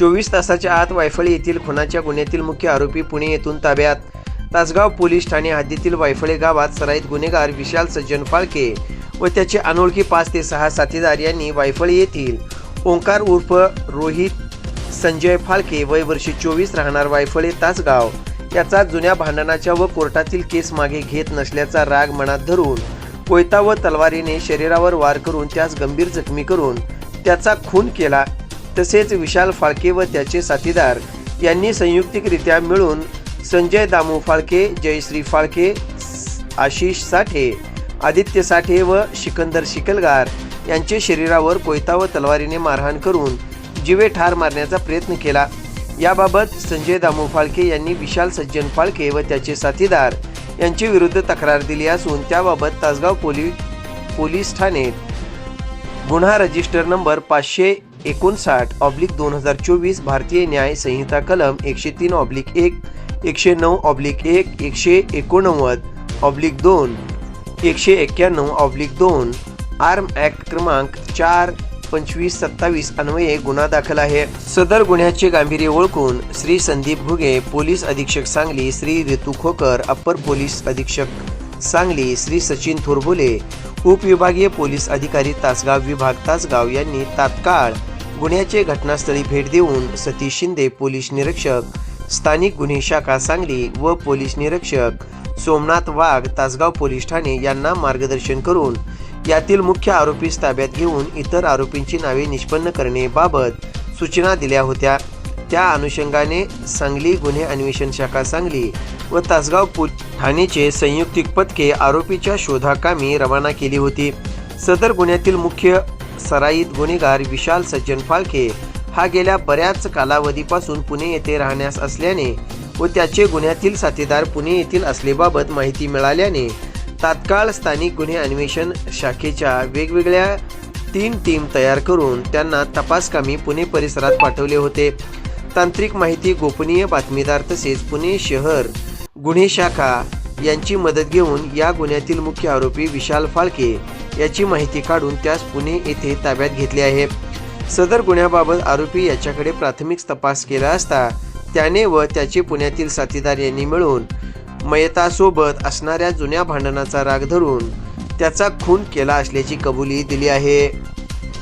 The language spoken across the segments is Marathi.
चोवीस तासाच्या आत वायफळे येथील खुनाच्या गुन्ह्यातील मुख्य आरोपी पुणे येथून ताब्यात. तासगाव पोलीस ठाणे हद्दीतील वायफळे गावात सराईत गुन्हेगार विशाल सज्जन फाळके व त्याचे अनोळखी पाच ते सहा साथीदार यांनी वायफळे येथील ओंकार उर्फ रोहित संजय फाळके वय वर्षी चोवीस राहणार वायफळे तासगाव. याचा जुन्या भांडणाच्या व कोर्टातील केस मागे घेत नसल्याचा राग मनात धरून कोयता व तलवारीने शरीरावर वार करून त्यास गंभीर जखमी करून त्याचा खून केला. तसेच विशाल फाळके व त्याचे साथीदार यांनी संयुक्तिकरित्या मिळून संजय दामू फाळके जयश्री फाळके आशिष साठे आदित्य साठे व सिकंदर शिकलगार यांचे शरीरावर कोयता व तलवारीने मारहाण करून जीवे ठार मारण्याचा प्रयत्न केला. याबाबत संजय दामू फाळके यांनी विशाल सज्जन फाळके व त्याचे साथीदार यांची विरुद्ध तक्रार दिली असून त्याबाबत तासगाव पोली पोलीस ठाणे गुन्हा रजिस्टर नंबर पाचशे एकोणसाठ ऑब्लिक दोन हजार चोवीस भारतीय न्याय संहिता कलम एकशे तीन ऑब्लिक एक एकशे नऊ ऑब्लिक एक एकशे एकोणनव्वद ऑब्लिक दोन एकशे एक्क्याण्णव ऑब्लिक दोन आर्म ॲक्ट क्रमांक चार पंचवीस सत्तावीस अन्वये गुन्हा दाखल आहे. सदर गुन्ह्याचे गांभीर्य ओळखून श्री संदीप घुगे पोलीस अधीक्षक सांगली श्री ऋतू खोकर अप्पर पोलीस अधीक्षक सांगली श्री सचिन थोरबोले उपविभागीय पोलीस अधिकारी तासगाव विभाग तासगाव यांनी तात्काळ गुन्ह्याचे घटनास्थळी भेट देऊन सतीश शिंदे पोलीस निरीक्षक स्थानिक गुन्हे शाखा सांगली व पोलीस निरीक्षक सोमनाथ वाघ तासगाव पोलीस ठाणे यांना मार्गदर्शन करून यातील मुख्य आरोपीस ताब्यात घेऊन इतर आरोपींची नावे निष्पन्न करण्याबाबत सूचना दिल्या होत्या. त्या अनुषंगाने सांगली गुन्हे अन्वेषण शाखा सांगली व तासगाव पोल ठाणेचे संयुक्तिक पथके आरोपीच्या शोधाकामी रवाना केली होती. सदर गुन्ह्यातील मुख्य सराईत गुन्हेगार विशाल सज्जन फाळके हा गेल्या बऱ्याच कालावधीपासून पुणे येथे राहण्यास असल्याने व त्याचे गुन्ह्यातील साथीदार पुणे येथील असलेबाबत माहिती मिळाल्याने तात्काळ स्थानिक गुन्हे अन्वेषण शाखेच्या वेगवेगळ्या तीन टीम तयार करून त्यांना तपासकामी पुणे परिसरात पाठवले होते. तांत्रिक माहिती गोपनीय बातमीदार तसेच पुणे शहर गुन्हे शाखा यांची मदत घेऊन या गुन्ह्यातील मुख्य आरोपी विशाल फाळके याची माहिती काढून त्यास पुणे येथे ताब्यात घेतले आहे. सदर गुन्ह्याबाबत आरोपी याच्याकडे प्राथमिक तपास केला असता त्याने व त्याचे पुण्यातील साथीदार यांनी मिळून मयतासोबत असणाऱ्या जुन्या भांडणाचा राग धरून त्याचा खून केला असल्याची कबुली दिली आहे.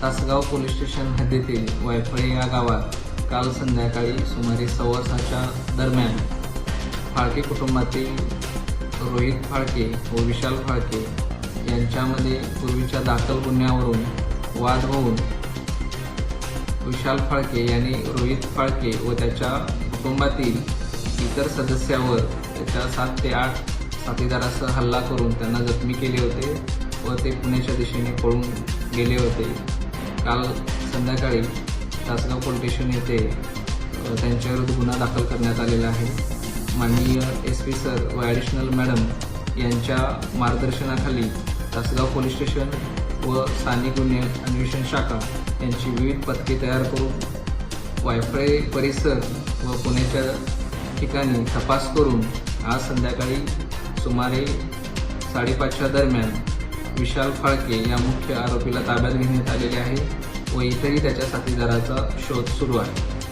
तासगाव पोलीस स्टेशन हद्दीतील वायफळे या गावात काल संध्याकाळी सुमारे सव्वा सहाच्या दरम्यान फाळके कुटुंबातील रोहित फाळके व विशाल फाळके यांच्यामध्ये पूर्वीच्या दाखल गुन्ह्यावरून वाद होऊन विशाल फाळके यांनी रोहित फाळके व त्याच्या कुटुंबातील इतर सदस्यावर त्याच्या सात ते आठ साथीदारासह हल्ला करून त्यांना जखमी केले होते व ते पुण्याच्या दिशेने पळून गेले होते. काल संध्याकाळी तासगाव पोलीस स्टेशन येथे त्यांच्याविरुद्ध गुन्हा दाखल करण्यात आलेला आहे. माननीय एस पी सर व ॲडिशनल मॅडम यांच्या मार्गदर्शनाखाली तासगाव पोलीस स्टेशन व स्थानिक गुन्हे अन्वेषण शाखा यांची विविध पथके तयार करून वायफळे परिसर व पुण्याच्या ठिकाणी तपास करून आज संध्याकाळी सुमारे साडेपाचच्या दरम्यान विशाल फाळके या मुख्य आरोपीला ताब्यात घेण्यात आलेले आहे. व इतरही त्याच्या साथीदाराचा शोध सुरू आहे.